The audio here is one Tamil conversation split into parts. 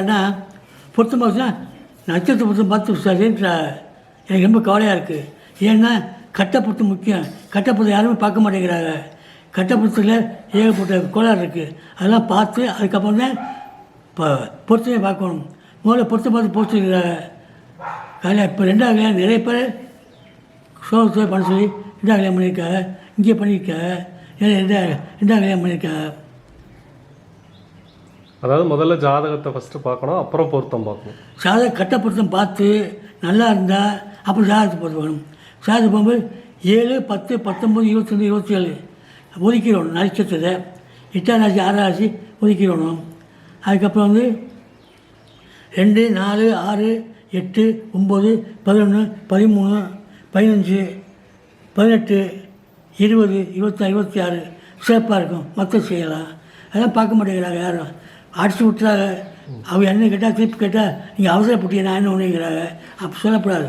ஏன்னா பொருத்தம் பார்த்தா நட்சத்திர பொருத்தம் பார்த்து சரின்ற எனக்கு ரொம்ப கவலையாக இருக்குது ஏன்னா கட்டப்பொருத்தம் முக்கியம். கட்டப்பொருத்தம் யாருமே பார்க்க மாட்டேங்கிறாங்க. கட்டப்பொருத்தத்தில் ஏகப்பட்ட கோளாறு இருக்குது அதெல்லாம் பார்த்து அதுக்கப்புறம் தான் இப்போ பொருத்தமே பார்க்கணும். முதல்ல பொருத்தம் பார்த்து போச்சுக்கிறாங்க கல்யாணம் இப்போ ரெண்டாவது கல்யாணம் நிறைய பேர் சோகத்தை பண்ண சொல்லி ரெண்டாவது கல்யாணம் பண்ணியிருக்காங்க. இங்கே பண்ணியிருக்காங்க. ரெண்டாவது ரெண்டாவது கல்யாணம் பண்ணியிருக்காங்க. அதாவது முதல்ல ஜாதகத்தை ஃபஸ்ட்டு பார்க்கணும் அப்புறம் பொருத்தம் பார்க்கணும். ஜாதக கட்ட பொருத்தம் பார்த்து நல்லா இருந்தால் அப்புறம் ஜாதகத்தை பொருத்தம் வேணும் சாதத்தை போகும்போது ஏழு பத்து பத்தொம்பது இருபத்தொன்று இருபத்தி ஏழு ஒதுக்கிடணும் நட்சத்திரத்தை. எட்டாம் ராசி ஆறாம் ராசி ஒதுக்கிடணும். அதுக்கப்புறம் வந்து ரெண்டு நாலு ஆறு எட்டு ஒம்பது பதினொன்று பதிமூணு பதினஞ்சு பதினெட்டு இருபது இருபத்தா இருபத்தி ஆறு. சிறப்பாக இருக்கும். மொத்தம் செய்யலாம். அதெல்லாம் பார்க்க மாட்டேங்கிறாங்க யாரும். அடிச்சு விட்டுறாங்க. அவங்க என்ன கேட்டால் திருப்பி கேட்டால் நீங்கள் அவசரப்பட்டீங்க நான் என்ன ஒன்றுங்கிறாங்க அப்படி சொல்லக்கூடாது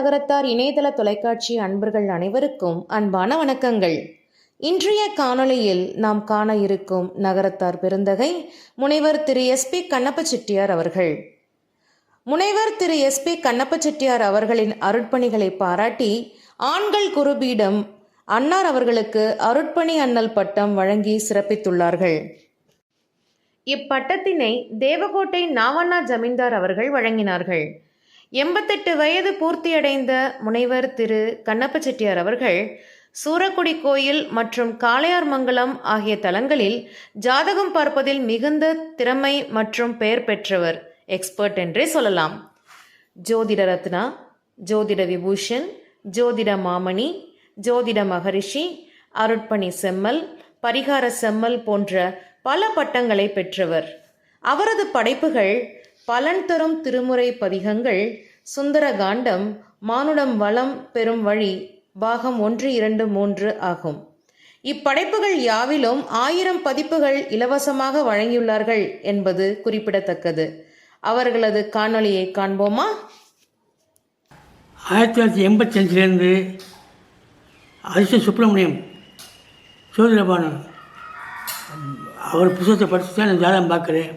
நகரத்தார் இணையதள தொலைக்காட்சி அன்பர்கள் அனைவருக்கும் அன்பான வணக்கங்கள். இன்றைய காணொளியில் நாம் காண இருக்கும் நகரத்தார் பெருந்தகை முனைவர் திரு. எஸ்பி கண்ணப்ப செட்டியார் அவர்கள். முனைவர் திரு. எஸ்பி கண்ணப்ப செட்டியார் அவர்களின் அருட்பணிகளை பாராட்டி ஆண்கள் குருபீடம் அன்னார் அவர்களுக்கு அருட்பணி அண்ணல் பட்டம் வழங்கி சிறப்பித்துள்ளார்கள். இப்பட்டத்தினை தேவகோட்டை நாவண்ணா ஜமீன்தார் அவர்கள் வழங்கினார்கள். எண்பத்தெட்டு வயது பூர்த்தியடைந்த முனைவர் திரு. கண்ணப்ப செட்டியார் அவர்கள் சூரக்குடி கோயில் மற்றும் காளையார்மங்கலம் ஆகிய தலங்களில் ஜாதகம் பார்ப்பதில் மிகுந்த திறமை மற்றும் பெயர் பெற்றவர் எக்ஸ்பர்ட் என்றே சொல்லலாம். ஜோதிட ரத்னா ஜோதிட விபூஷன் ஜோதிட மாமணி ஜோதிட மகரிஷி அருட்பணி செம்மல் பரிகார செம்மல் போன்ற பல பட்டங்களை பெற்றவர். அவரது படைப்புகள் பலன் தரும் திருமுறை பதிகங்கள் சுந்தரகாண்டம் மானுடம் வளம் பெறும் வழி பாகம் ஒன்று இரண்டு மூன்று ஆகும். இப்படைப்புகள் யாவிலும் ஆயிரம் பதிப்புகள் இலவசமாக வழங்கியுள்ளார்கள் என்பது குறிப்பிடத்தக்கது. அவர்களது காணொளியை காண்போமா? ஆயிரத்தி தொள்ளாயிரத்தி எண்பத்தஞ்சிலேருந்து அதிர்ஷ்ட சுப்பிரமணியம் சோதரபானன் அவர் புத்தகத்தை படித்து தான் நான் ஜாதகம் பார்க்குறேன்.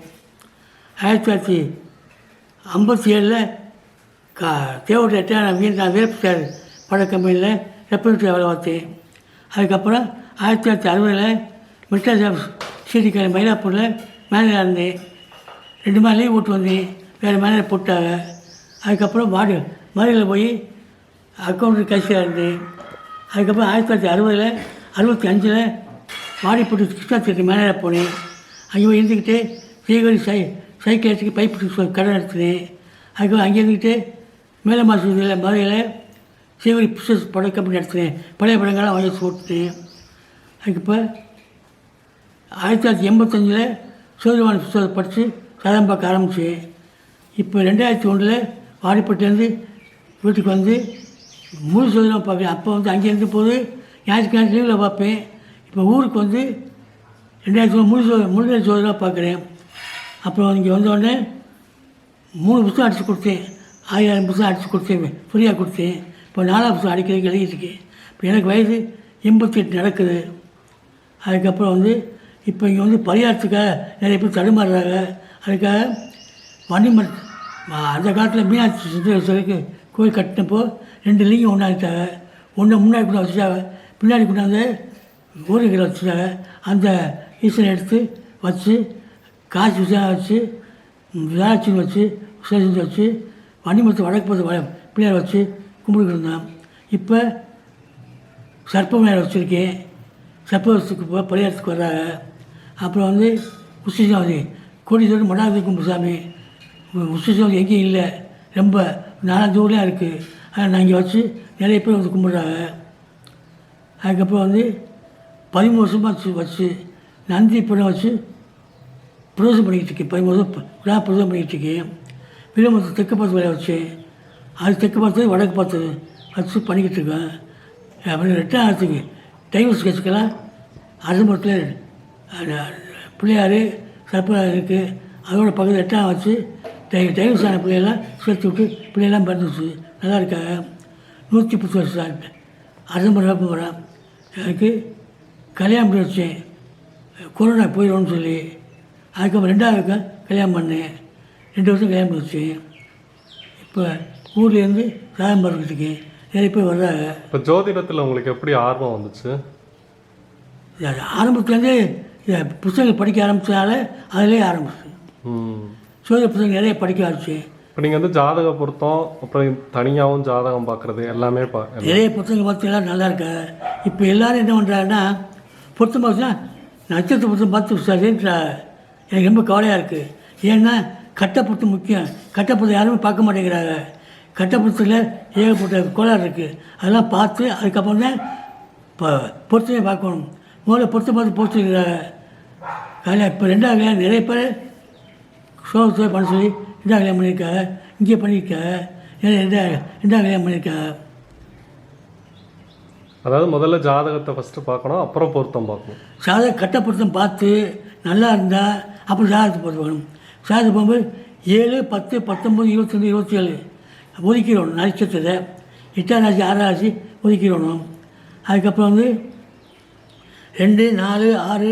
ஆயிரத்தி தொள்ளாயிரத்தி ஐம்பத்தி ஏழில் கா தேவட்ட நான் வீர நான் வீரப்பு பட கம்பெனியில் ரெப்ரஸன்டேட்டிவ் வேலை பார்த்தேன் அதுக்கப்புறம் ஆயிரத்தி தொள்ளாயிரத்தி அறுபதில் மிஸ்டர் ஆஃபீஸ் சிடிக்கரை மயிலாப்பூரில் மேனேஜராக இருந்தேன் ரெண்டு மாதம் லீவ் விட்டு வந்தேன் வேறு மேனேஜர் போட்டாங்க. அதுக்கப்புறம் மாடு மதுரையில் போய் அக்கௌண்ட் கட்சியாக இருந்தேன் அதுக்கப்புறம் ஆயிரத்தி தொள்ளாயிரத்தி அறுபதில் அறுபத்தி அஞ்சில் வாடிப்பட்டு கிருஷ்ணா தேட்டர் மேனேஜராக போனேன். அங்கே போய் இருந்துக்கிட்டு ஸ்ரீகரி சை சைக்கிள் எடுத்துக்கு பைப்பு கடை நடத்தினேன் அதுக்கப்புறம் அங்கே இருந்துக்கிட்டு மேலே மாசத்தில் மதுரையில் சிவரி பிக்சர்ஸ் பட கம்பெனி நடத்தினேன் பழைய படங்கள்லாம் வாங்கி போட்டுனேன் இப்போ ஆயிரத்தி தொள்ளாயிரத்தி எண்பத்தஞ்சில் சோதரவான புத்தகத்தை படித்து சதம் பார்க்க ஆரம்பித்தேன். இப்போ ரெண்டாயிரத்தி ஒன்றில் வாடிப்பட்டிலேருந்து வீட்டுக்கு வந்து முழு சோதனம் பார்க்குறேன். அப்போ வந்து அங்கேருந்து போது ஞாயிற்றுக்கிழமை லீவில் பார்ப்பேன். இப்போ ஊருக்கு வந்து ரெண்டாயிரத்தி ஒன்று முழு சோ முழு சோதனை பார்க்குறேன். அப்புறம் இங்கே வந்தோடனே மூணு புத்தகம் அடித்து கொடுத்தேன். ஆயிரம் புத்தகம் அடித்து கொடுத்தேன். ஃப்ரீயாக கொடுத்தேன். இப்போ நாலாம் புத்தகம் அடிக்கிறதுக்கு எழுதிட்டு இப்போ எனக்கு வயது எண்பத்தெட்டு நடக்குது. அதுக்கப்புறம் வந்து இப்போ இங்கே வந்து பரிகாரத்துக்காக நிறைய பேர் தடுமாறுறாங்க. அதுக்காக வன்னிமர் அந்த காலத்தில் மீனாட்சி சுந்தரேஸ்வருக்கு கோயில் கட்டினப்போ ரெண்டு லிங்கம் ஒன்றாக்கிட்டாங்க ஒன்று முன்னாடி கொண்டு வச்சுட்டாங்க. பின்னாடி கொண்டாந்து ஊருகளை வச்சுட்டாங்க. அந்த ஈஸ்வரன் எடுத்து வச்சு காசு விஷயம் வச்சு விளாட்சின்னு வச்சு செஞ்சு வச்சு வண்டிமரத்து வடக்கு பார்த்து பிள்ளையார் வச்சு கும்பிட்டு இருந்தேன். இப்போ சர்ப்ப விநாயகர் வச்சுருக்கேன். சர்ப்பத்துக்கு போ பரிகாரத்துக்கு வர்றாங்க. அப்புறம் வந்து உசிசாமி கோடீஸ்வரர் மடாதி கும்பசாமி உசிசாமி எங்கேயும் இல்லை. ரொம்ப நாலஞ்சு ஊர்லேயும் இருக்குது ஆனால் நான் இங்கே வச்சு நிறைய பேர் வந்து கும்பிட்றாங்க. அதுக்கப்புறம் வந்து பதிமூணு வருஷமாக வச்சு வச்சு நந்தி படம் வச்சு பிரதோஷம் பண்ணிக்கிட்டு இருக்கேன். பதிமூணு வருஷம் விழா பிரதோஷம் பண்ணிக்கிட்டு இருக்கேன். வில்லுமரத்து தெற்கு பார்த்து வேலை வச்சு அது தெற்கு பார்த்து வடக்கு பார்த்து வச்சு பண்ணிக்கிட்டு இருக்கேன். அப்புறம் ரெட்டாம் ஆகிறதுக்கு டைவர்ஸ் ஸ்கெட்சுக்கெல்லாம் அரசமரத்தில் பிள்ளையார் சர்ப்பராக இருக்குது அதோட பக்கத்தில் ரிட்டன் வச்சு டை டைவர்ஸ் ஆன பிள்ளையெல்லாம் சேர்த்து விட்டு பிள்ளையெல்லாம் பிறந்துச்சு நல்லா இருக்காங்க நூற்றி பத்து வருஷம் அரசமரம் வேப்ப மரம் எனக்கு கல்யாணம் பண்ணி வச்சேன். கொரோனா போயிடும்னு சொல்லி அதுக்கப்புறம் ரெண்டாவது கல்யாணம் பண்ணேன். ரெண்டு வருஷம் கல்யாணம் பண்ணி வச்சேன் இப்போ ஊர்லேருந்து சாதம் பார்க்கறதுக்கு நிறைய பேர் வர்றாங்க. இப்போ ஜோதிடத்தில் உங்களுக்கு எப்படி ஆர்வம் வந்துச்சு? ஆரம்பத்துலேருந்தே புத்தகங்கள் படிக்க ஆரம்பித்ததால அதிலே ஆரம்பிச்சு. ம். சோதனை புத்தகம் நிறைய படிக்க ஆரம்பிச்சு. இப்போ நீங்கள் வந்து ஜாதக பொருத்தம் அப்புறம் தனியாகவும் ஜாதகம் பார்க்குறது எல்லாமே பா நிறைய புத்தகங்கள் பார்த்து எல்லாம் நல்லா இருக்கா? இப்போ எல்லாரும் என்ன பண்ணுறாங்கன்னா பொருத்தம் பார்த்தா நட்சத்திர பொருத்தம் பார்த்து சரின்றா எனக்கு ரொம்ப கவலையாக இருக்குது ஏன்னா கட்டப்பொருத்தம் முக்கியம். கட்டப்பொருத்தம் யாருமே பார்க்க மாட்டேங்கிறாங்க. கட்டப்பொருத்தத்தில் ஏகப்பட்ட கோளாறு இருக்குது அதெல்லாம் பார்த்து அதுக்கப்புறம் தான் இப்போ பொருத்தமே பார்க்கணும். முதல்ல பொருத்தம் பார்த்து பொறுத்துக்கிறாங்க கல்யாணம் இப்போ ரெண்டாவது கல்யாணம் நிறைய பேர் சோகத்தை பண்ண சொல்லி ரெண்டாவது கல்யாணம் பண்ணியிருக்காங்க. இங்கே பண்ணியிருக்காங்க. ரெண்டாவது ரெண்டாவது கல்யாணம் பண்ணியிருக்காங்க. அதாவது முதல்ல ஜாதகத்தை ஃபஸ்ட்டு பார்க்கணும் அப்புறம் பொருத்தம் பார்க்கணும். சாத கட்டப்பொருத்தம் பார்த்து நல்லா இருந்தால் அப்புறம் சாதத்தை போட்டு வேணும் சாதத்தை போகும்போது ஏழு பத்து பத்தொம்பது இருபத்தொன்று இருபத்தி ஏழு ஒதுக்கிடணும். நட்சத்திரத்தை எட்டாம் ராசி ஆறாம் ராசி ஒதுக்கிடணும். அதுக்கப்புறம் வந்து ரெண்டு நாலு ஆறு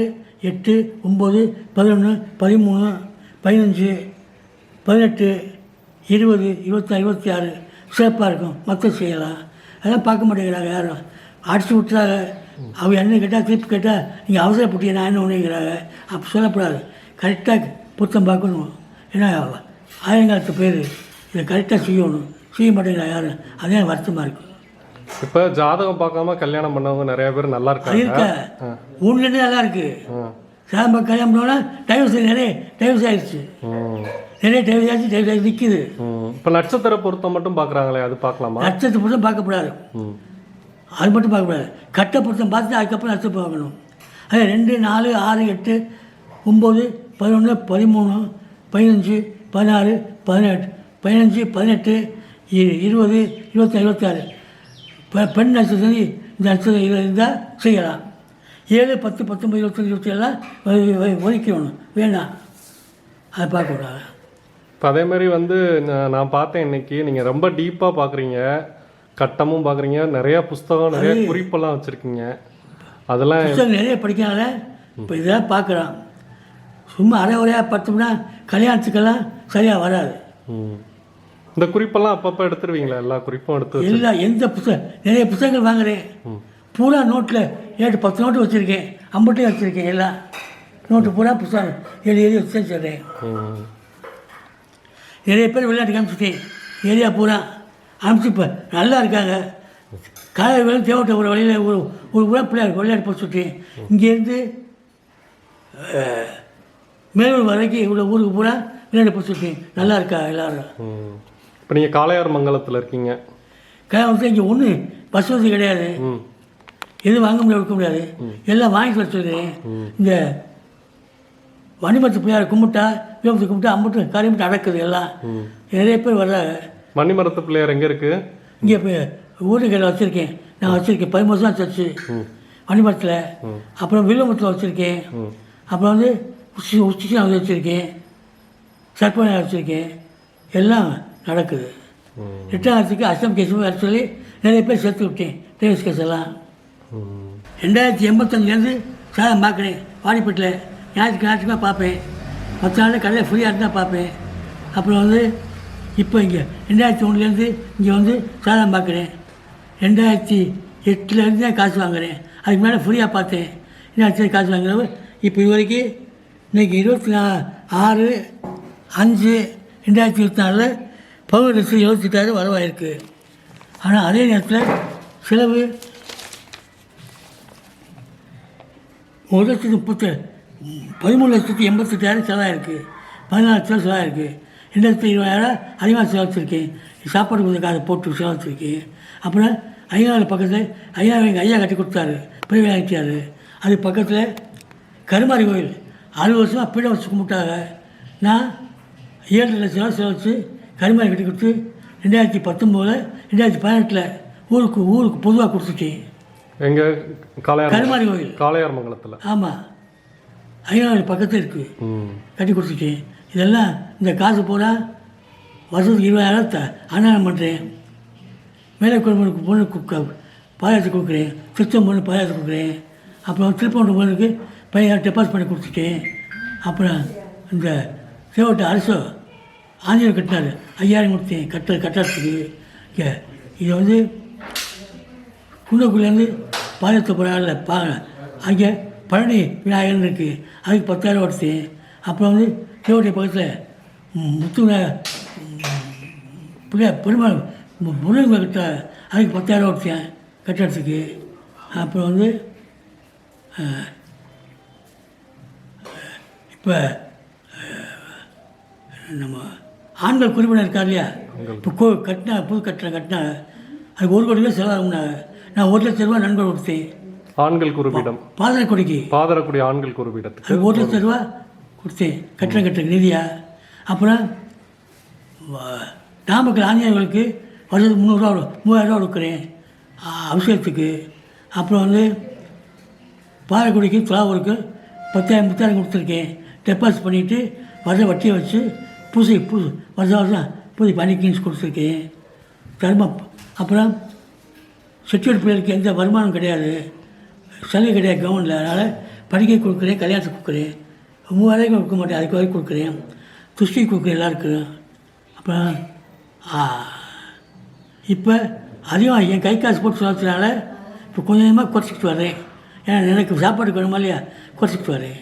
எட்டு ஒம்பது பதினொன்று பதிமூணு பதினஞ்சு பதினெட்டு இருபது இருபத்தா இருபத்தி ஆறு. சிறப்பாக இருக்கும். மக்கள் செய்யலாம். அதெல்லாம் பார்க்க மாட்டேங்கிறாங்க யாரும். அடிச்சு விட்டுறாங்க. அவங்க என்ன கேட்டால் திருப்பி கேட்டால் நீங்கள் அவசரப்பட்டீங்க நான் என்ன ஒன்றுங்கிறாங்க அப்படி சொல்லப்படாது. கரெக்டாக புத்தம் பார்க்கணும். ஏன்னா ஆயிரங்காலத்து பேர் இதை கரெக்டாக செய்யணும். செய்ய மாட்டேங்கிறாங்க யாரும் அதே வருத்தமாக இருக்கும் இப்போ ஜாதகம் பார்க்காம கல்யாணம் பண்ணவங்க நிறைய பேர் நல்லா இருக்காங்க. இருக்க? ஊர்லேருந்தே நல்லா இருக்குது ஆ. சாம்பா கல்யாணம் பண்ணோன்னா டைவர்ஸ் நிறைய டைவர்ஸ் ஆயிடுச்சு. நிறைய டைவர்ஸ் ஆயிடுச்சு டைவர்ஸ் ஆகி நிற்கிது இப்போ நட்சத்திர பொருத்தம் மட்டும் பார்க்குறாங்களே அது பார்க்கலாமா? நட்சத்திர பொருத்தம் பார்க்கக்கூடாது அது மட்டும் பார்க்கக்கூடாது கட்ட பொருத்தம் பார்த்து அதுக்கப்புறம் நட்சத்திரம் பார்க்கணும். அது ரெண்டு நாலு ஆறு எட்டு ஒம்பது பதினொன்று பதிமூணு பதினஞ்சு பதினாறு பதினெட்டு பதினஞ்சு பதினெட்டு இருபது இருபத்தி இருபத்தாறு பெண் நட்சத்திரம் இந்த நட்சத்திரம் இருந்தால் செய்யலாம். ஏழு பத்து பத்தொம்பது இருபத்தஞ்சி இருபத்தி ஏழுலாம் ஒதுக்கணும் வேணாம். அதை பார்க்கக்கூடாது இப்போ அதே மாதிரி வந்து நான் நான் பார்த்தேன் இன்னைக்கு. நீங்கள் ரொம்ப டீப்பாக பார்க்குறீங்க கட்டமும் பார்க்குறீங்க நிறைய புஸ்தகம் நிறைய குறிப்பெல்லாம் வச்சுருக்கீங்க. அதெல்லாம் நிறைய படிக்கனால இப்போ இதெல்லாம் பார்க்குறான் சும்மா அரை உரையாக பார்த்தோம்னா கல்யாணத்துக்கெல்லாம் சரியாக வராது. இந்த குறிப்பெல்லாம் அப்பப்போ எடுத்துருவீங்களா? எல்லா குறிப்பும் எடுத்து எல்லா எந்த புத்தகம் நிறைய புத்தகங்கள் வாங்குறேன். பூரா நோட்டில் ஏழு பத்து நோட்டு வச்சுருக்கேன். ஐம்பட்டையும் வச்சுருக்கேன் எல்லாம் நோட்டு பூரா புத்தகம் எழுதி எழுதி வச்சு சொல்கிறேன். நிறைய பேர் விளையாட்டு காமிச்சிட்டேன் ஏரியா பூரா அனுப்பிச்சு இப்போ நல்லா இருக்காங்க. காலை வேலை தேவட்ட ஒரு வழியில் ஒரு ஒரு ஊரா பிள்ளையார் விளையாட்டு போட்டு விட்டேன் இங்கேருந்து மேலூர் வரைக்கும் இவ்வளோ ஊருக்கு பூரா விளையாட்டு போட்டு விட்டேன் நல்லா இருக்கா எல்லாரும். இப்போ நீங்கள் காளையார் மங்கலத்தில் இருக்கீங்க. கல்யாணத்தில் இங்கே ஒன்று பஸ் வசதி கிடையாது. எதுவும் வாங்க முடியாது கொடுக்க முடியாது. எல்லாம் வாங்கி வச்சுருக்கேன் இந்த வணிமத்து பிள்ளையார் கும்பிட்டா விபத்து கும்பிட்டா அம்பிட்டு காரியம் நடக்குது எல்லாம். நிறைய பேர் வர்றாங்க. மணிமரத்து பிள்ளையார் எங்கே இருக்குது இங்கே இப்போ ஊருகளில் வச்சுருக்கேன். நான் வச்சுருக்கேன். பதிமூணு வருஷம் சர்ச்சு வணிமரத்தில் அப்புறம் வில்லுமத்தில் வச்சுருக்கேன். அப்புறம் வந்து உச்சி உச்சி வந்து வச்சுருக்கேன். சர்ப்பனை வச்சுருக்கேன். எல்லாம் நடக்குது. எட்டாயிரத்துக்கு அஸ்டம் கேஸ் வர சொல்லி நிறைய பேர் சேர்த்து விட்டேன். டேவிஸ் கேஸ் எல்லாம். ரெண்டாயிரத்தி எண்பத்தஞ்சிலேருந்து சாதம் பார்க்குறேன். வாடிப்பட்டில் ஞாயிற்றுக்கு ஞாயிற்றுக்குமா பார்ப்பேன். மற்ற நாள் கடையில் ஃப்ரீயாக இருந்தால் பார்ப்பேன். அப்புறம் வந்து இப்போ இங்கே ரெண்டாயிரத்தி ஒன்றுலேருந்து இங்கே வந்து சாதம் பார்க்குறேன். ரெண்டாயிரத்தி எட்டுலேருந்து தான் காசு வாங்குறேன். அதுக்கு மேலே ஃப்ரீயாக பார்த்தேன். ரெண்டாயிரத்தி காசு வாங்குறவர் இப்போ இது வரைக்கும் இன்றைக்கி இருபத்தி நா ஆறு அஞ்சு ரெண்டாயிரத்தி இருபத்தி நாலில் பதினோரு லட்சத்தி எழுபத்தெட்டாயிரம் வரவாயிருக்கு. ஆனால் அதே நேரத்தில் செலவு ஒரு லட்சத்தி முப்பத்து பதிமூணு லட்சத்தி எண்பத்தெட்டாயிரம் செலவாயிருக்கு. பதினாலு லட்சம் செலவாயிருக்கு. ரெண்டு லட்சத்தி இருபதாயிரம் அதிகமாக செலவச்சிருக்கேன் சாப்பாடு கொஞ்சம் காசு போட்டு செலவச்சிருக்கேன் அப்புறம் ஐயாவில் பக்கத்தில் ஐயா எங்கள் ஐயா கட்டி கொடுத்தாரு. பெரிய ஆகிட்டார் அது பக்கத்தில் கருமாரி கோயில். அறுபது வருஷமாக பீடம் வச்சு கும்பிட்டாங்க. நான் ஏழு லட்சம் ரூபா செலவச்சு கருமாரி கட்டி கொடுத்து ரெண்டாயிரத்தி பத்தொம்போதில் ரெண்டாயிரத்தி பதினெட்டில் ஊருக்கு ஊருக்கு பொதுவாக கொடுத்துட்டேன் எங்க? காளையார் கருமாரி கோயில். காளையார் மங்கலத்தில். ஆமாம் ஐயாவில் பக்கத்தில் இருக்குது கட்டி கொடுத்துட்டேன் இதெல்லாம் இந்த காசு பூரா வருஷத்துக்கு இருபதாயிரம் த அன்னதானம் பண்ணுறேன் மேலே பொண்ணு குக்க பாயாசம் கொடுக்குறேன். திருச்சம் பொண்ணு பாயாசம் கொடுக்குறேன். அப்புறம் திருப்பூர் பொண்ணுக்கு பையன் டெபாசிட் பண்ணி கொடுத்துட்டேன் அப்புறம் இந்த சேவட்ட அரசு ஆஞ்சநேயர் கட்டினார். ஐயாயிரம் கொடுத்தேன் கட்ட கட்டுறதுக்கு இது வந்து குன்னக்குள்ளேருந்து பாதத்தை போகிறாங்கல்ல பா அங்கே பழனி விநாயகர்னு இருக்குது அதுக்கு பத்தாயிரம் கொடுத்தேன். அப்புறம் வந்து சேவட்டி பக்கத்தில் முத்து விநாயகர் பெருமாள் முருகன் கட்ட அதுக்கு பத்தாயிரம் கொடுத்தேன் கட்டடத்துக்கு அப்புறம் வந்து இப்போ நம்ம ஆண்கள் குறிப்பினர் இருக்கார் இல்லையா? இப்போ கோ கட்டினா புது கட்டின கட்டினா அதுக்கு ஒரு கோடி ரூபா செலவாகும்னா நான் ஒரு லட்ச ரூபா நண்பர் கொடுத்தேன் ஆண்கள் குருபீடம் பாதரை கொடிக்கு. பாதரக்குடி ஆண்கள் குருபீடத்துக்கு அது ஒரு லட்ச ரூபா கொடுத்தேன் கட்டிடம் கட்டுறதுக்கு நிதியா? அப்புறம் நாமக்கல் ஆஞ்சநேயர்களுக்கு வருஷத்துக்கு முந்நூறுரூவா மூவாயிரரூவா கொடுக்குறேன் ஆ, அபிஷேகத்துக்கு. அப்புறம் வந்து பாறைக்குடிக்கு துலாவூருக்கு பத்தாயிரம் பத்தாயிரம் கொடுத்துருக்கேன். டெபாசிட் பண்ணிவிட்டு வருஷம் வட்டியை வச்சு பூசை பூ வருஷம் வருஷம் பூஜை பண்ணி கொடுத்துருக்கேன். தர்மம் அப்புறம் செக்யூரிட்டி பிள்ளைகளுக்கு எந்த வருமானம் கிடையாது. சலுகை கிடையாது கவர்மெண்டில் அதனால் படிக்க கொடுக்குறேன் கல்யாணத்துக்கு கொடுக்குறேன். மூவாயிரம் கொடுக்க மாட்டேன் அதுக்கு வரைக்கும் கொடுக்குறேன். துஷ்டி கொடுக்குறேன் எல்லாருக்கும். அப்புறம் இப்போ அதையும் என் கை காசு போட்டு சொல்கிறதுனால இப்போ கொஞ்சமாக குறைச்சிக்கிட்டு வரேன் ஏன்னா எனக்கு சாப்பாடு வேணுமா இல்லையா? குறைச்சிக்கிட்டு வரேன்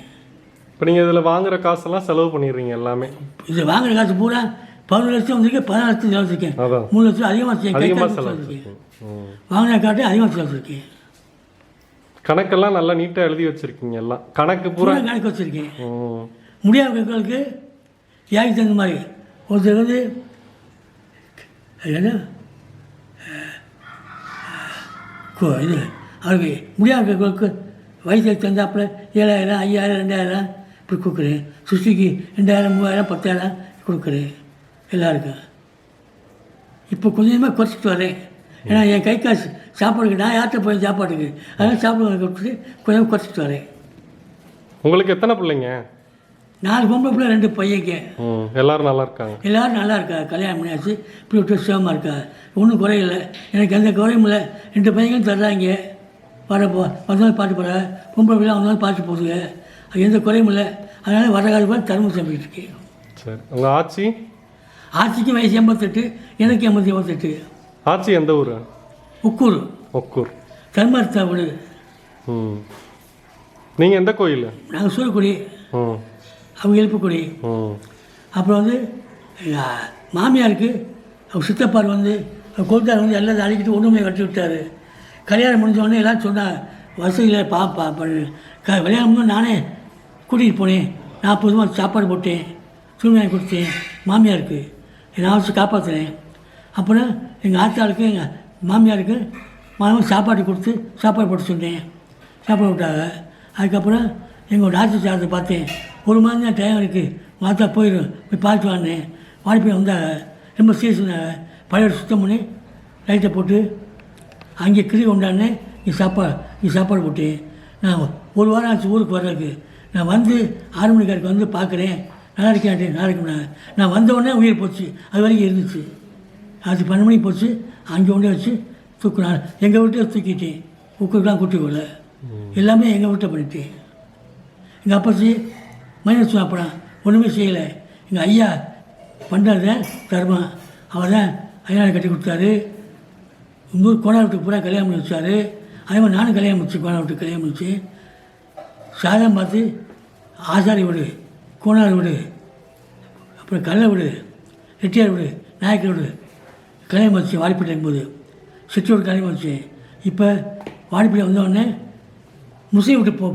இப்போ நீங்கள் இதில் வாங்குற காசெல்லாம் செலவு பண்ணிடுறீங்க எல்லாமே. இதில் வாங்குற காசு பூரா பதினொரு லட்சம் வந்திருக்கேன் பதினாறு லட்சம் செலவச்சிருக்கேன் அதான். மூணு லட்சம் அதிகமாக அதிகமாக காசு செலவு செலவச்சிருக்கேன் ம். வாங்கின காட்டு அதிகமாக செலவச்சிருக்கேன் கணக்கெல்லாம் நல்லா நீட்டாக எழுதி வச்சிருக்கீங்க எல்லாம். கணக்கு பூரா கணக்கு வச்சுருக்கேன். ம். முடியாதவர்களுக்கு யாருக்கு தகுந்த மாதிரி. ஒருத்தர் வந்து என்ன? கோ- இது அவருக்கு முடியாதவர்களுக்கு வயசுக்கு தந்தாப்புல ஏழாயிரம் ஐயாயிரம் ரெண்டாயிரம். இப்படி கொடுக்குறேன். சுஷ்டிக்கு ரெண்டாயிரம் மூவாயிரம் பத்தாயிரம் கொடுக்குறேன். எல்லாருக்கும். இப்போ கொஞ்சமாக குறைச்சிட்டு வரேன். ஏன்னா என் கை காசு சாப்பாடுக்கு நான் யார்கிட்ட போய் சாப்பாட்டுக்கு அதனால் சாப்பாடு கொடுத்துட்டு கொஞ்சம் குறைச்சிட்டு வரேன். உங்களுக்கு எத்தனை பிள்ளைங்க? நாலு பொம்பளை பிள்ளை ரெண்டு பையங்க எல்லாரும் நல்லா இருக்காங்க. எல்லாரும் நல்லா இருக்கா கல்யாணம் பண்ணியாச்சு. இப்படி விட்டு சுகமாக இருக்கா? ஒன்றும் குறையில. எனக்கு எந்த குறையும் இல்லை. ரெண்டு பையங்களும் தர்றாங்க. வர போ வந்தாலும் பாட்டு போகிற பொம்பளை பிள்ளை வந்தாலும் பாட்டு போகுதுங்க அது எந்த குறையும் இல்லை. அதனால் வர காலம் பார்த்து தர்மம் சமைக்கிட்டு இருக்கேன் சரி. உங்கள் ஆச்சி ஆட்சிக்கு வயசு எண்பத்தெட்டு எனக்கு எண்பத்தி எண்பத்தெட்டு. ஆச்சி எந்த ஊர்? உக்கூர். ஒக்கூர் தர்மர்த்தா வீடு ம். நீங்கள் எந்த கோயில்? நாங்கள் சூரக்குடி. ம். அவங்க எழுப்புக்குடி. ம். அப்புறம் வந்து மாமியாருக்கு அவங்க சித்தப்பார் வந்து கொழுத்தார் வந்து எல்லாத்தையும் அழைக்கிட்டு ஒன்றுமே கட்டி விட்டார். கல்யாணம் முடிஞ்ச உடனே எல்லாம் சொன்னாங்க வசதியில் பாப்பா பண்ணு க கல்யாணம் நானே கூட்டிகிட்டு போனேன். நாற்பது ரூபா சாப்பாடு போட்டேன். சூழ்நிலை கொடுத்தேன் மாமியாருக்கு. நான் வச்சு காப்பாற்றினேன் அப்புறம் எங்கள் ஆத்தாளுக்கு எங்கள் மாமியாருக்கு மாதம் சாப்பாடு கொடுத்து சாப்பாடு போட்டு சொன்னேன். சாப்பாடு விட்டாங்க அதுக்கப்புறம் எங்கள் டாக்டர் சார்ஜை பார்த்தேன். ஒரு மாதம் தான் டைம் இருக்குது மாத்தா போயிடும் போய் பார்த்து வாங்கினேன் வாடி வந்தாங்க. ரொம்ப சீசனாக பழைய சுத்தம் பண்ணி லைட்டை போட்டு அங்கே கிரி கொண்டாடினேன். இங்கே சாப்பாடு இங்கே சாப்பாடு போட்டேன். நான் ஒரு வாரம் ஆச்சு ஊருக்கு வர்றதுக்கு. நான் வந்து ஆறு மணிக்காருக்கு வந்து பார்க்குறேன். நல்லா இருக்கேன் நல்லா இருக்கேன் நான் வந்த உடனே உயிர் போச்சு. அது வரைக்கும் இருந்துச்சு. அது பன்னெண்டு மணிக்கு போச்சு. அங்கே கொண்டே வச்சு தூக்குனான் எங்கள் வீட்டை தூக்கிட்டேன். உக்குலாம் கூட்டி போகல எல்லாமே எங்கள் வீட்டை பண்ணிட்டேன். எங்கள் அப்பாச்சி மைனஸ் சாப்பிடான் ஒன்றுமே செய்யலை. எங்கள் ஐயா பண்ணுறது தர்மா. அவர் தான் ஐயா கட்டி கொடுத்தாரு. இன்னொரு கோணா வீட்டுக்கு பூரா கல்யாணம் பண்ணி வச்சாரு. அதே மாதிரி நானும் கல்யாணம் முடிச்சு கோணா வீட்டுக்கு கல்யாணம் முடிச்சு. சாதம் பார்த்து ஆசாரி வீடு கோணார் வீடு அப்புறம் கல்ல வீடு ரெட்டியார் வீடு நாயக்கர் வீடு. கல்யாணம் வச்சு வாடிப்பேட்டை இருக்கும்போது சிற்றூர் கல்யாணம் வச்சு இப்போ வாடிப்பேட்டை வந்தோடனே முஸ்லீம் வீட்டு பொ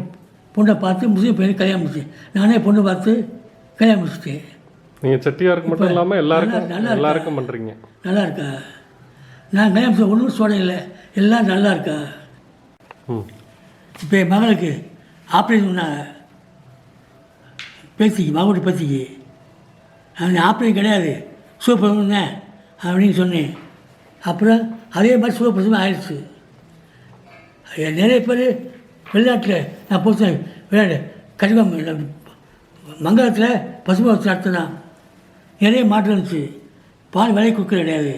பொண்ணை பார்த்து முஸ்லீம் பையனுக்கு கல்யாணம் முடிச்சு. நானே பொண்ணு பார்த்து கல்யாணம் முடிச்சிட்டேன் நீங்க செட்டியாருக்கு மட்டும் இப்ப இல்லாம எல்லாருக்கும் நல்லா-? எல்லாருக்கும் பண்றீங்க. நல்லா இருக்கா? நான் கல்யாணம் ஒன்றும் சொல்ல இல்லை. எல்லாம் நல்லா இருக்கா? ம். இப்போ என் மகளுக்கு ஆப்ரேஷன் பேசிக்கு பேத்திக்கு பேசிக்கு. பேத்திக்கு அந்த ஆப்ரேஷன் கிடையாது. சூப்பர் தான் அப்படின்னு சொன்னேன். அப்புறம் அதே மாதிரி சூப்பர் ஆயிடுச்சு. நிறைய பேர் வெளிநாட்டில் நான் போச்சு விளையாடு கடிதம் மங்களத்தில் பசுமரத்து நடத்தினான். நிறைய மாட்டு இருந்துச்சு. பால் விலை கொடுக்க கிடையாது.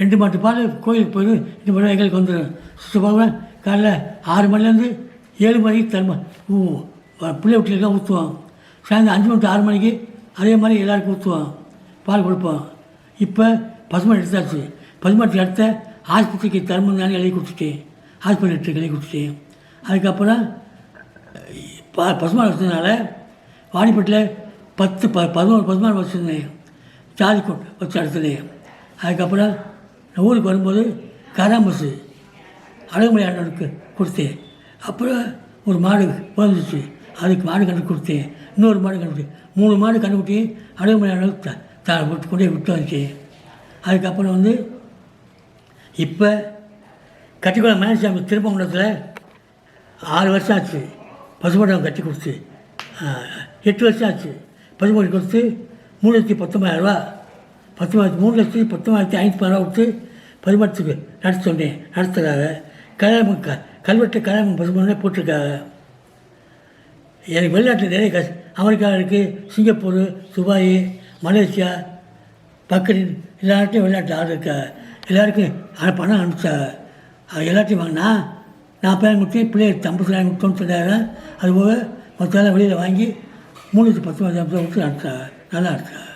ரெண்டு மாட்டு பால் கோயிலுக்கு போயிடும் ரெண்டு மணி எங்களுக்கு வந்துடும். சுத்தமாக காலைல ஆறு மணிலேருந்து ஏழு மணிக்கு தருமா ஊ பிள்ளை வீட்டிலாம் ஊற்றுவோம் சாயந்தரம் அஞ்சு மணி ஆறு மணிக்கு அதே மாதிரி எல்லாருக்கும் ஊற்றுவோம் பால் கொடுப்போம் இப்போ பசுமாடு எடுத்தாச்சு. பசுமாட்டு எடுத்த ஆஸ்பத்திரிக்கு தருமம் தானே எழுதி கொடுத்துட்டேன். ஹாஸ்பிட்டல் எடுத்து எழுதி கொடுத்துட்டேன். அதுக்கப்புறம் ப பசுமாடு வச்சதுனால வாணிப்பட்டில் பத்து ப பதினோரு பசுமாடு வச்சுருந்தேன். ஜாதி வச்சு அடுத்தது அதுக்கப்புறம் ஊருக்கு வரும்போது கராமசு அழகுமலை அண்ணனுக்கு கொடுத்தேன். அப்புறம் ஒரு மாடு பிறந்துச்சு அதுக்கு மாடு கண்டு கொடுத்தேன். இன்னொரு மாடு கண்டு மூணு மாடு கண்டுபிட்டி அழகுமலை ஆண்டவனுக்கு த த விட்டு கொண்டே விட்டு வந்துச்சு. அதுக்கப்புறம் வந்து இப்போ கட்டிக்குளம் மேனசாமி திருப்பங்குளத்தில் ஆறு வருஷம் ஆச்சு. பசுமடம் கட்டி கொடுத்து எட்டு வருஷம் ஆச்சு. பசுமடம் கொடுத்து மூணு லட்சத்தி பத்தொம்பதாயிரரூவா பத்தொம்பதாயிரத்தி மூணு லட்சத்தி பத்தொம்பதாயிரத்தி ஐநூற்றி ரூபா கொடுத்து பசுமடத்துக்கு நடத்த சொன்னேன். நடத்துகிறாங்க கல்யாணம் க கல்வெட்டு கல்யாணம் பசுமடமே போட்டிருக்காங்க. எனக்கு வெளிநாட்டில் நிறைய கஷ்ட அமெரிக்கா இருக்குது சிங்கப்பூர் துபாய் மலேசியா பக்ரீன் எல்லா நாட்டையும் வெளிநாட்டில் ஆர்டர் இருக்கா எல்லாருக்கும் பணம் அனுப்பிச்சாங்க. அது எல்லாத்தையும் வாங்கினா நாற்பதாயிரம் கொடுத்து பிள்ளைகளுக்கு ஐம்பதாயிரம் தொண்ணூத்தெண்டாயிரம் அதுபோக மொத்தம் வெளியில் வாங்கி மூணு லட்சத்தி பத்தொம்பதாயிரம் ரூபா கொடுத்து அனுப்பிச்சாங்க நல்லா அனுப்பிச்சாங்க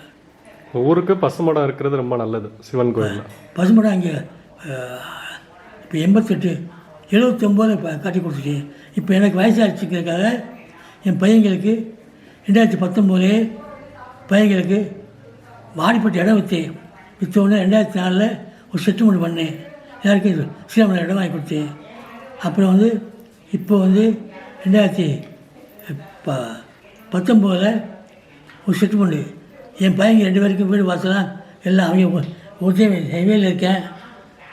ஊருக்கு பசுமடம் இருக்கிறது ரொம்ப நல்லது சிவன் கோயில்ல. பசுமடம் அங்கே இப்போ எண்பத்தெட்டு எழுபத்தொம்போது இப்போ கட்டி கொடுத்துச்சு. இப்போ எனக்கு வயசாகிடுச்சுக்கிறதுக்காக என் பையங்களுக்கு ரெண்டாயிரத்தி பத்தொம்போது பையங்களுக்கு வாடிப்பட்டு இடம் விற்றேன் விற்ற ரெண்டாயிரத்தி நாலில் ஒரு செட்டில்மெண்ட் பண்ணேன் எல்லாருக்கும் ஸ்ரீராமன் இடம் வாங்கி கொடுத்தேன் அப்புறம் வந்து இப்போ வந்து ரெண்டாயிரத்தி ப பத்தொம்போதில் ஒரு செட்டில்மெண்ட்டு என் பையங்க ரெண்டு பேருக்கும் வீடு வாசலாம். எல்லாம் அவங்க ஒருத்தன் ஹைவேல இருக்கேன்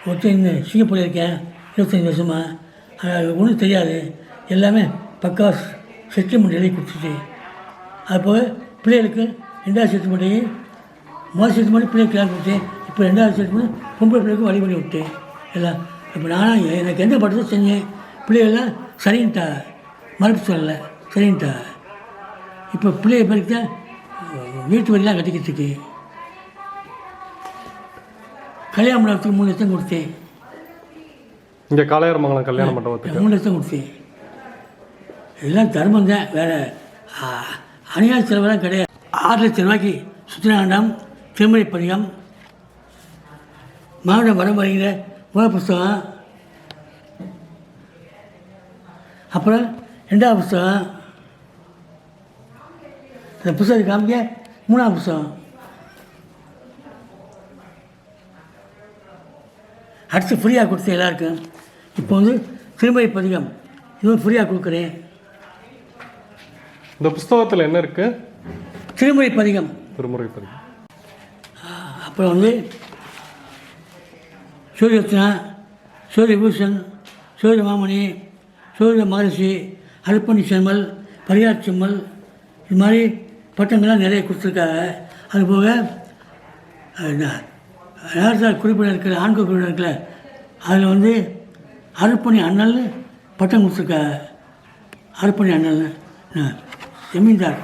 ஒருத்தன் சிங்கப்பூரில் இருக்கேன். இருபத்தஞ்சி வருஷமாக ஒன்றும் தெரியாது. எல்லாமே பக்கா செட்டில்மெண்ட் எழுதி கொடுத்துட்டு அதுபோக பிள்ளைகளுக்கு ரெண்டாவது செட்டில்மெண்ட்டையும் முதல் செட்டில்மெண்ட் பிள்ளைக்கு கல்யாணம் கொடுத்தேன் இப்போ ரெண்டாவது செட்டில்மெண்ட் பொம்பளை பிள்ளைக்கும் வழி பண்ணி விட்டேன் எல்லாம். இப்போ நானும் எனக்கு எந்த படத்தை செஞ்சேன் பிள்ளைகள்லாம் சரின்ட்டா. மறுப்பு சொல்லலை. சரின்ட்டா. இப்போ பிள்ளைய பேருக்கு தான் வீட்டு வரியெல்லாம் கட்டிக்கிட்டு இருக்கு. கல்யாணம் பண்ணுறதுக்கு மூணு லட்சம் கொடுத்தேன் இங்கே காளையார்மங்கலம் கல்யாண மண்டபத்துக்கு. மூணு லட்சம் கொடுத்தேன் எல்லாம் தர்மம் தான் வேறு அநியாய செலவெல்லாம் கிடையாது. ஆறு லட்சம் ரூபாய்க்கு சுத்தினாண்டம் திருமலை பதிகம் மாவட்டம் வரம் வருகிற முதல் புஸ்தகம் அப்புறம் ரெண்டாவது புஸ்தகம் இந்த புஸ்தகத்தை காமிக்க மூணாவது புஸ்தகம். அடுத்து ஃப்ரீயாக கொடுத்தேன் எல்லாருக்கும். இப்போ வந்து திருமலை பதிகம் இதுவும் ஃப்ரீயாக கொடுக்குறேன் இந்த புஸ்தகத்துல என்ன இருக்கு? திருமலை பதிகம் திருமுறை பதிவு அப்புறம் வந்து சூரியரத்னா சூரியபூஷன் சூரிய மாமணி சூரிய மகரிஷி அருப்பணி செம்மல் பரியார் செம்மல் இது மாதிரி பட்டங்கள்லாம் நிறைய கொடுத்துருக்காங்க. அதுபோக நேரத்தில் குறிப்பிட இருக்கிற ஆண்கு குறிப்பிட இருக்கிற அதில் வந்து அருப்பணி அண்ணல் பட்டம் கொடுத்துருக்காங்க அருப்பணி அண்ணல் ஜமீன்தார்.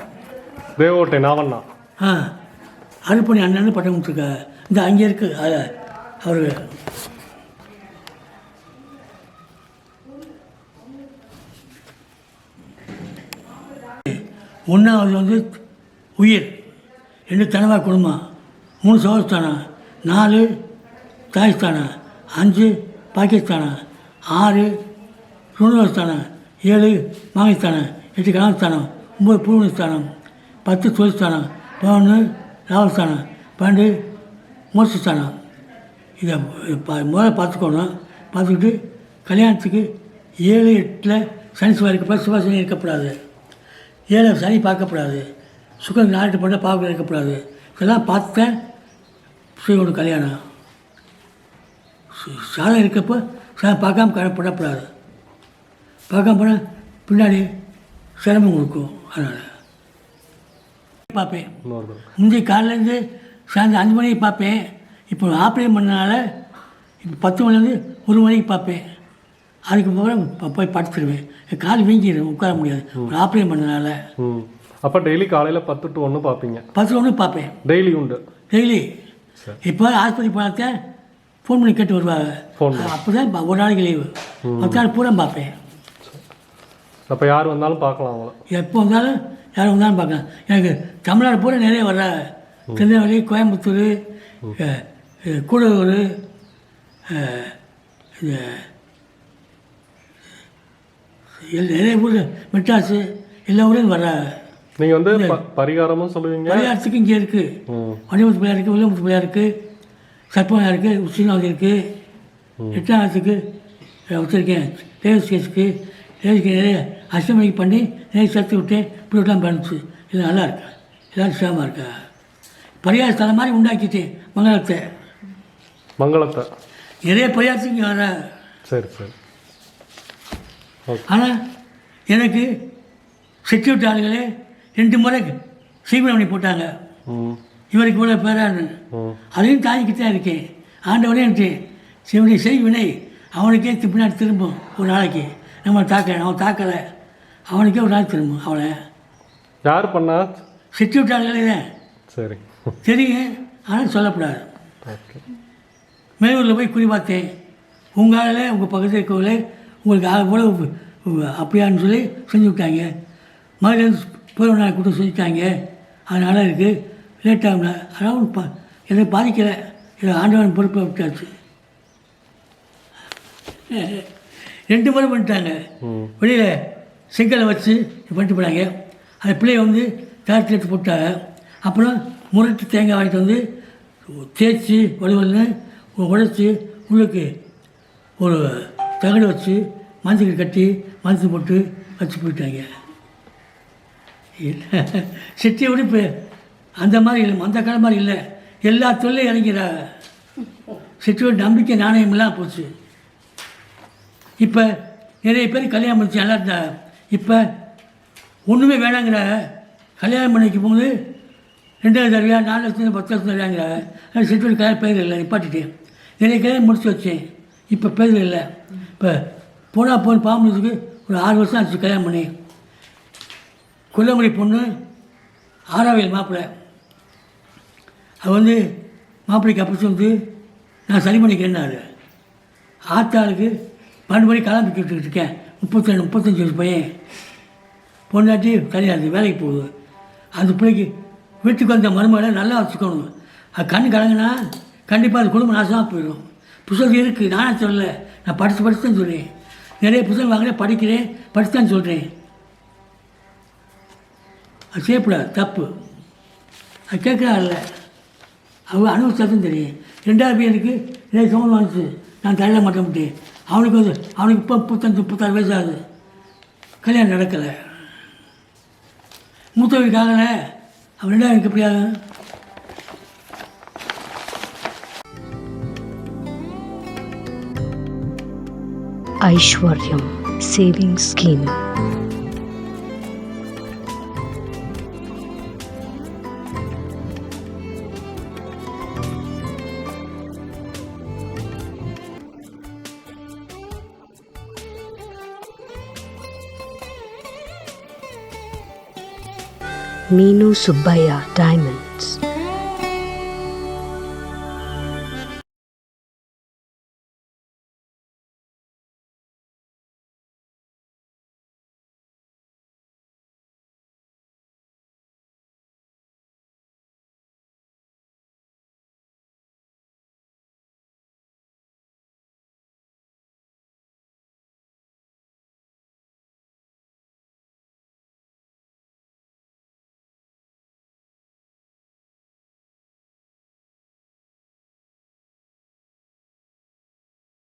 தேவோட்டை நாவண்ணா. ஆ அருப்பணி அண்ணன் பட்டம் கொடுத்துருக்காங்க இந்த அங்கே இருக்குது அது அவர். ஒன்றாவது வந்து உயிர் ரெண்டு தனவா குடும்பம் மூணு சோகஸ்தானம் நாலு தாய்ஸ்தானம் அஞ்சு பாகிஸ்தானம் ஆறு சுனஸ்தானம் ஏழு மாகிஸ்தானம் எட்டு கலாஸ்தானம் ஒம்பது பூர்வஸ்தானம் பத்து தொழில்ஸ்தானம் பதினொன்று ராவஸ்தானம் பன்னெண்டு மோசஸ்தானம் இதை பா முதல்ல பார்த்துக்கணும். பார்த்துக்கிட்டு கல்யாணத்துக்கு ஏழு எட்டில் சனி செவ்வாய் இருக்கப்ப செவ்வாய் இருக்கக்கூடாது. ஏழு சனி பார்க்கக்கூடாது. சுகர் நாட்டு பண்ண பார்க்க இருக்கக்கூடாது. இதெல்லாம் பார்த்தேன். செய்யணும் கல்யாணம். சு- சாதம் இருக்கப்போ சாதம் பார்க்காம பண்ணக்கூடாது பார்க்காம போனால் பின்னாடி சிரமம் கொடுக்கும் அதனால். பார்ப்பேன். முந்தைய காலையிலேருந்து சாயந்தரம் அஞ்சு மணிக்கு பார்ப்பேன். இப்போ ஆப்ரேஷன் பண்ணனால இப்போ பத்து மணிலேருந்து ஒரு மணிக்கு பார்ப்பேன். அதுக்கு அப்புறம் போய் படுத்துருவேன். கால் வீங்கிடும் உட்கார முடியாது. ஒரு ஆப்ரேஷன் பண்ணனால. அப்போ டெய்லி காலையில் பத்து டு ஒன்று பார்ப்பீங்க. பத்து ஒன்று பார்ப்பேன். டெய்லி உண்டு. டெய்லி. சரி. இப்போ ஆஸ்பத்திரி போனாத்தான் ஃபோன் பண்ணி கேட்டு வருவாங்க. அப்போ தான் ஒரு நாளைக்கு லீவு மற்ற நாள் பூரா பார்ப்பேன். அப்போ யார் வந்தாலும் பார்க்கலாம் அவங்கள. எப்போ வந்தாலும் யாரும் வந்தாலும் பார்க்கலாம். எனக்கு தமிழ்நாடு பூரா நிறைய வர்றாங்க திருநெல்வேலி கோயம்புத்தூர் கூடலூர் நிறைய ஊர் மெட்ராஸு எல்லா ஊர்லேயும் வர்றாங்க நீங்கள் வந்து பரிகாரமும் சொல்லுவீங்க. விளையாட்டுக்கு இங்கே இருக்குது ம். வடிவத்து பிள்ளையா இருக்குது வில்லுமுத்து பிள்ளையா இருக்குது சர்ப்பனா இருக்குது உச்சினாவது இருக்குது எட்டாவதுக்கு வச்சுருக்கேன். கேஸுக்கு லேடிஸ்க்கு நிறைய அஷ்டமிக்கு பண்ணி நிறைய சேர்த்து விட்டேன் இப்படி விட்டுலாம் பண்ணுச்சு. இது நல்லா இருக்கு? எல்லாம் சேமாக இருக்கா? பரிகார ஸ்தலம் மாதிரி உண்டாக்கிட்டேன் மங்களத்தை. மங்களத்தை. நிறைய பரிகாரத்துக்கு வர. சரி சரி. ஆனால் எனக்கு செக்யூரிட்டி ஆளுகளே ரெண்டு முறை பண்ணி போட்டாங்க. இவருக்கு இவ்வளோ பேரான்னு அதையும் தாங்கிக்கிட்டு தான் இருக்கேன். ஆண்டவனே என்று சிவனுடைய செய்வினை அவனுக்கே பின்னாடி திரும்பும் ஒரு நாளைக்கு. நம்ம தாக்கலை அவன் தாக்கலை. அவனுக்கே ஒரு நாள் திரும்பும் அவனை யார் பண்ணா? ஆளுகளே தான். சரி. தெரியும் ஆனால் சொல்லக்கூடாது மேலூரில் போய் குறி பார்த்தேன். உங்களால் உங்கள் பக்கத்தில் இருக்கவங்களே உங்களுக்கு அவ்வளோ அப்படியான்னு சொல்லி செஞ்சு விட்டாங்க. மறுபடியும் பூர்வ நாள் கூட்டம் செஞ்சுட்டாங்க. அதனால் இருக்குது லேட் ஆகும்ல. அதனால் பா என்னை பாதிக்கலை. இதை ஆண்டவன் பொறுப்பை விட்டாச்சு. ரெண்டு முறை பண்ணிட்டாங்க. வெளியில் செங்கலை வச்சு பண்ணிட்டு போனாங்க. அந்த பிள்ளைய வந்து தாரத்தில் எடுத்து போட்டாங்க. அப்புறம் முரட்டு தேங்காய் வாங்கிட்டு வந்து தேய்ச்சி வலுவல்னு உடைச்சி உள்ளுக்கு ஒரு தகடு வச்சு மஞ்சள் கட்டி மஞ்சள் போட்டு வச்சு போயிட்டாங்க. இல்லை. சிட்டி விட இப்போ அந்த மாதிரி இல்லை அந்த காலம் மாதிரி இல்லை. எல்லா தொல்லையும் இறங்கிற. சிட்டியோட நம்பிக்கை நாணயமெல்லாம் போச்சு. இப்போ நிறைய பேர் கல்யாணம் பண்ணிச்சு நல்லா இருந்தா. இப்போ ஒன்றுமே வேணாங்கிற. கல்யாணம் பண்ணிக்கும் போது ரெண்டாவது தடவையா நாலு லட்சம் பத்து லட்சம் தருவாங்கிறாங்க ஆனால் கல்யாணம் பேர் இல்லை நிப்பாட்டிட்டேன். நிறைய கல்யாணம் முடிச்சு வச்சேன். இப்போ பேர் இல்லை. இப்போ போனால் போன பாம்புக்கு ஒரு ஆறு வருஷம் ஆச்சு கல்யாணம் பண்ணி. கொல்லங்குடி பொண்ணு ஆறாவியல் மாப்பிள்ளை அது வந்து மாப்பிள்ளைக்கு அப்படி வந்து நான் சரி பண்ணிக்கிறேன்னாரு ஆத்தாளுக்கு பன்னெண்டு மணி கிளம்பிக்கிட்டு இருக்கேன். முப்பத்தி ரெண்டு முப்பத்தஞ்சு வயசு பையன். பொண்ணாட்டி கல்யாணத்து வேலைக்கு போகுது. அந்த பிள்ளைக்கு வீட்டுக்கு வந்த மருமகளை நல்லா வச்சுக்கணும். அது கண் கலங்கினா கண்டிப்பாக அது குடும்பம் நாசமாக போயிடும். புத்தகம் இருக்குது நானே சொல்லலை. நான் படித்து படித்து தான் சொல்கிறேன் நிறைய புத்தகம் வாங்குறேன் படிக்கிறேன் படித்து தான் சொல்கிறேன் அது செய்யக்கூடாது தப்பு. அது கேட்குறாள் அவ அனுபவிச்சாதான் தெரியும். ரெண்டாவது பையனுக்கு இதே சோழன் வந்துச்சு நான் தள்ள மாட்டேன். அவனுக்கு வந்து அவனுக்கு இப்போ முப்பத்தஞ்சு முப்பத்தாறு வயசு ஆகுது. கல்யாணம் நடக்கலை. மூத்தவனுக்கு ஆகலை. அவன் ரெண்டாவது எப்படி ஆகும்? Aishwaryam saving scheme. Meenu Subbaya Diamonds.